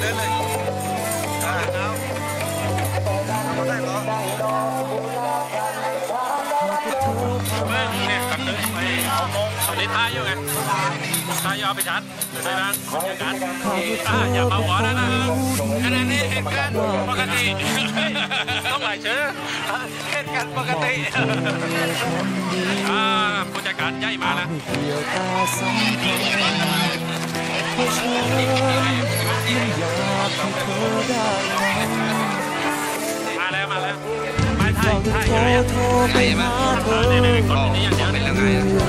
เดินเลยอ่าเอาเอาได้เหรอเมื่อเนี่ยตัดเลยไปเอาโมงตอนนี้ท้ายอยู่ไงท้ายยาวไปชัดใช่ไหมองนั้นอ่าอย่ามาหัวนะนะขณะนี้เหตุการณ์ปกติต้องไหลเชื้อเหตุการณ์ปกติอ่าผู้จัดการใหญ่มาแล้ว เกี่ยวตาสัมพันธ์เพราะฉันมันอยากให้เธอได้มาแล้วมาแล้วไม่ไทอยไทากยโทรโทรไปหาเธอเนี่ยเนี่ยกดนี้อย่างเดียไงอะเอ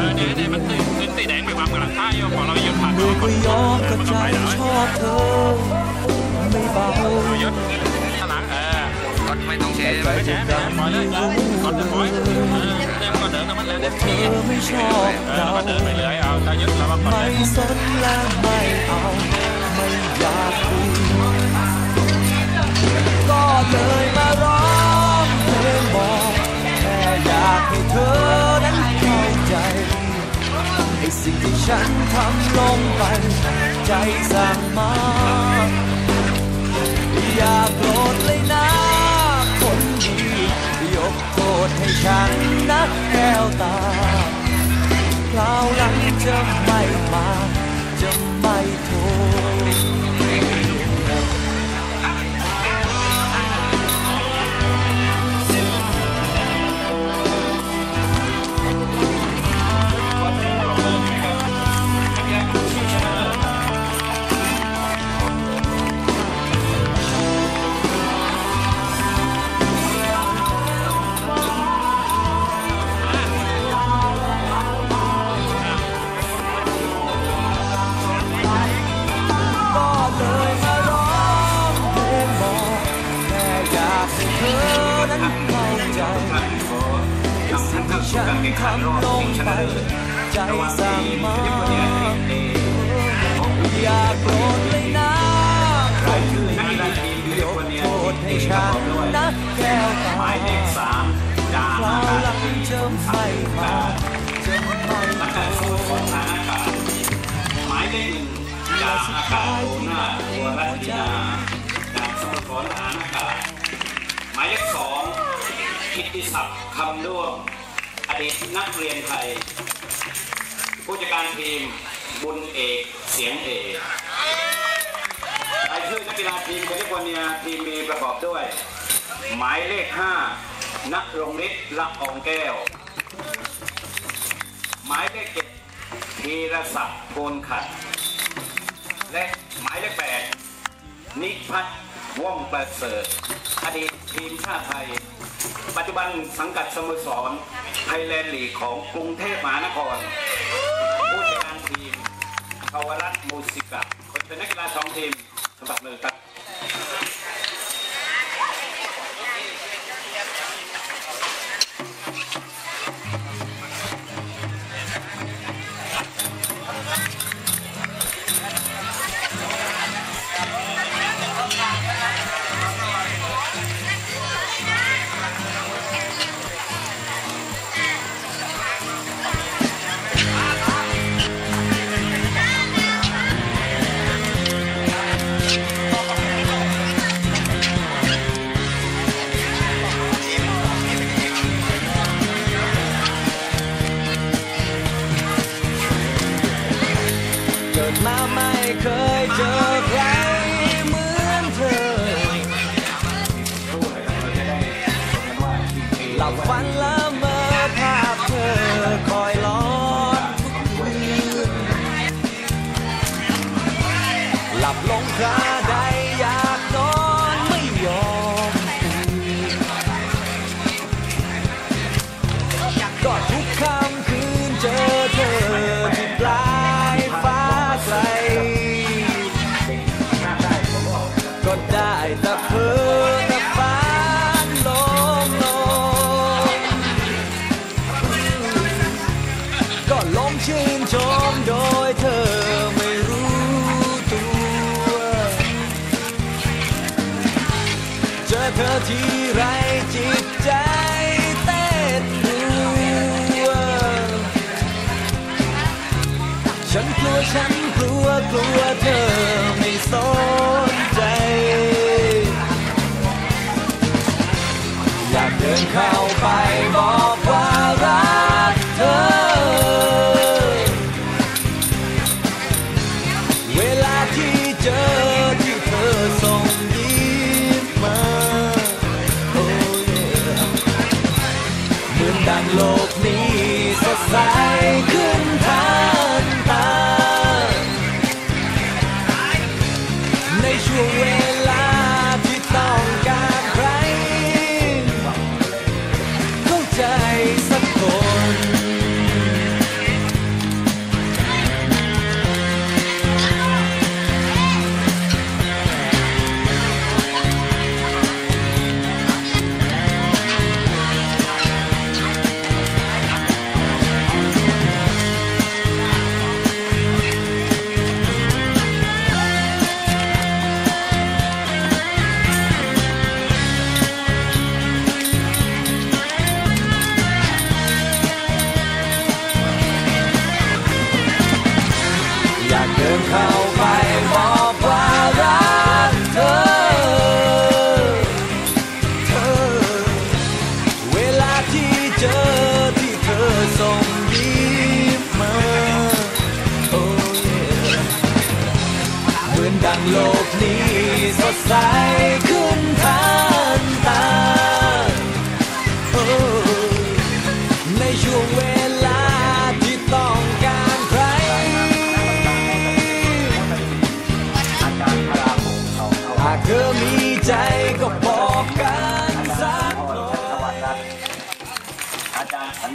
อเนี่ยเนี่ยมันขึ้นขึ้นสีแดงไปวางกำลังท้ายอยู่พอเราหยุดผ่านเมื่อก็ยอมกระจายชอบเธอไม่เบา อก็ไม่ต้องแชร์ใจไม่จะแฉไม่ดัแฉงปล่อยเลยกดจะปล่อยเออเนี่ยมันก็เดินกับมันเลยเนี่ยไม่ชอบเราแล้วเดินไปเลยเอาถ้ายึดแล้วก็กดไม่สนและไม่เอาไม่อยากคุยก็เลยมาร้องเพลงบอกแค่อยากให้เธอนั้นเข้าใจไอ้สิ่งที่ฉันทำลงไปใจสั่งมาอยากรธเลย ฉันนักแก้วตาคราวหลังจะไม่มา จะไม่โทร นั้นเข้าใจสิ่งที่ฉันทำลงไปใจสั่งมาอย่าโกรธเลยนะใครดียกโทษให้ฉันนะแก้วตาเลขสามจาคราวหลังจะไม่มาจะไม่โมานหมายเลขหนึ่งจาอากาศโอนาตัวรัตนาจากสโมสรฐานอากาศ มายเลขสองกิติศักดิ์คำด้วงอดีตนักเรียนไทย ผู้จัดการทีมบุญเอกเสียงเอกรายชื่อนักกีฬาทีมแคลิฟอร์เนียทีมมีประกอบด้วย หมายเลขห้านักรงฤทธิ์ละอองแก้ว หมายเลขเจ็ดธีรศักดิ์โกนขัด และหมายเลขแปดนิพัฒน์ว่องประเสริฐอดีต ทีมชาติไทย ปัจจุบันสังกัดสโมสรไทยแลนด์ลีกของกรุงเทพมหานคร ผู้จัดการทีมภาวรัตน์มูสิกะคนเป็นนักกีฬาสองทีมสมัครเลยครับ ทีไรจิตใจเต้นรัวฉันกลัวฉันกลัวกลัวเธอไม่สน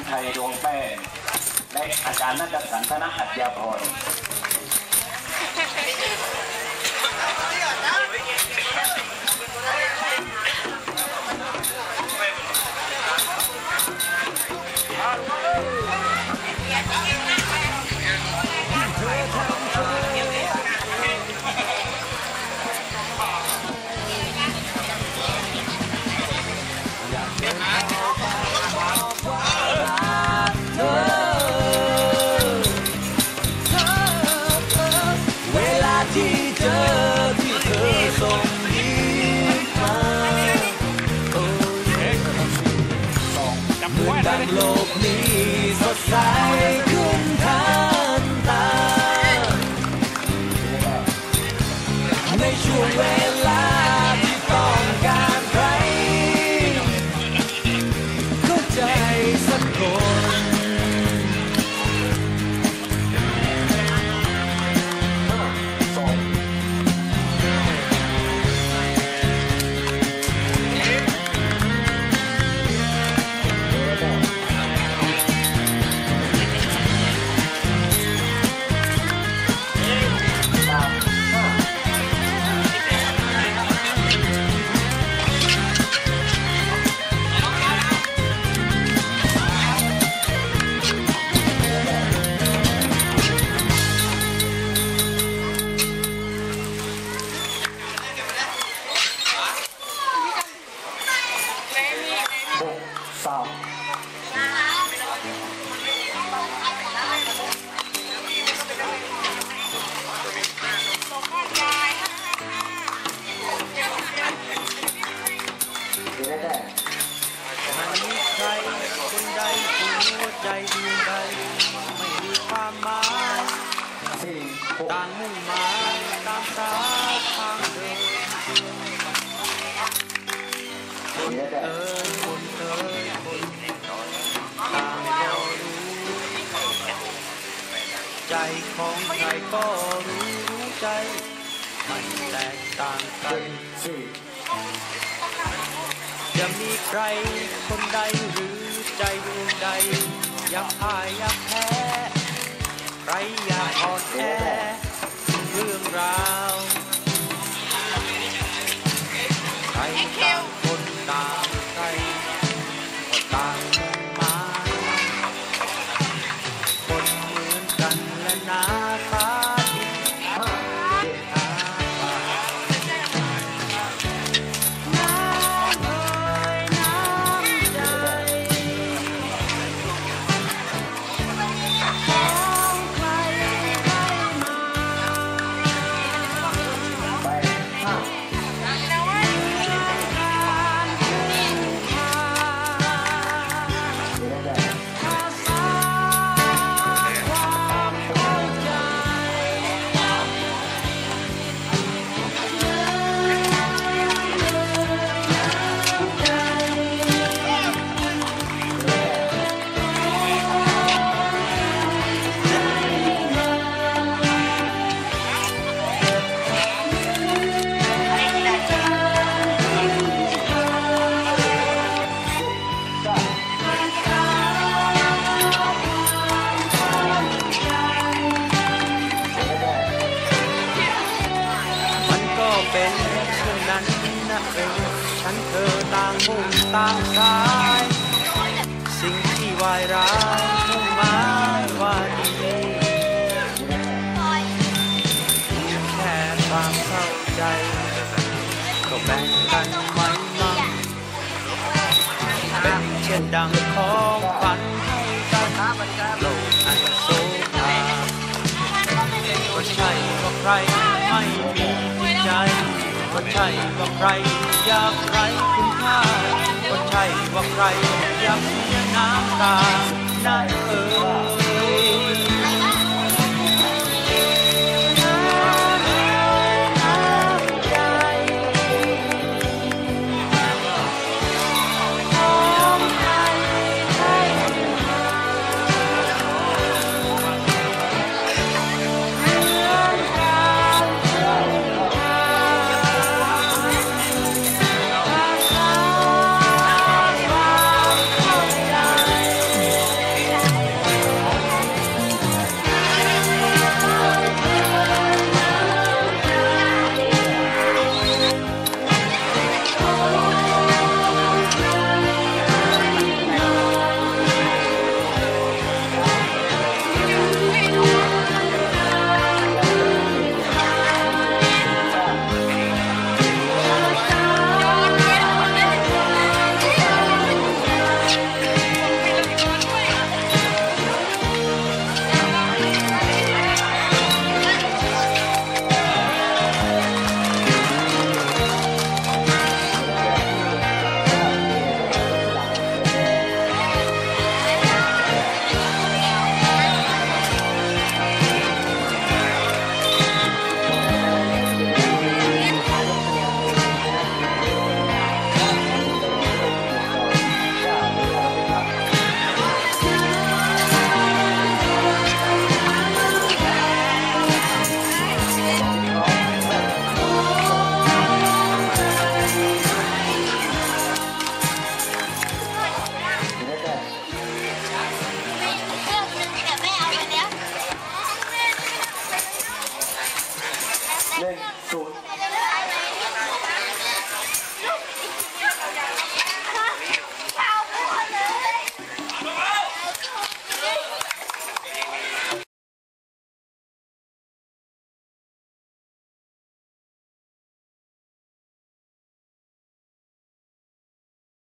อาจารย์สันชัยดวงแป้งและอาจารย์นัทสันธนอัจยาพร เหมือนดังโลกนี้สดใสขึ้นทันตาในช่วงเวลา ดวงใดไม่มีความหมายต่างมุ่งหมายตามสายทางเดินคนเอ่ยคนเอ่ยคนต่างก็รู้ใจของใครก็รู้รู้ใจไม่แตกต่างกันจะมีใครคนใดหรือใจดวงใด อย่าพ่ายอย่าแพ้ใครอย่ากอ่อนแอเรื่องราวใครต่างคนต่างใครก็ต่าง ต่างสาย สิ่งที่วายร้ายมุ่งหมายว่าดีแค่ความเข้าใจ ก็แบ่งกันไม่มั่งเป็นเช่นดังของขวัญให้กันโลกอันโสภาก็ใช่ว่าใครไม่มีจิตใจก็ใช่ว่าใครอยากไรคุณค่า ใช่ว่าใครอยากเสียน้ำตาได้เอ่ย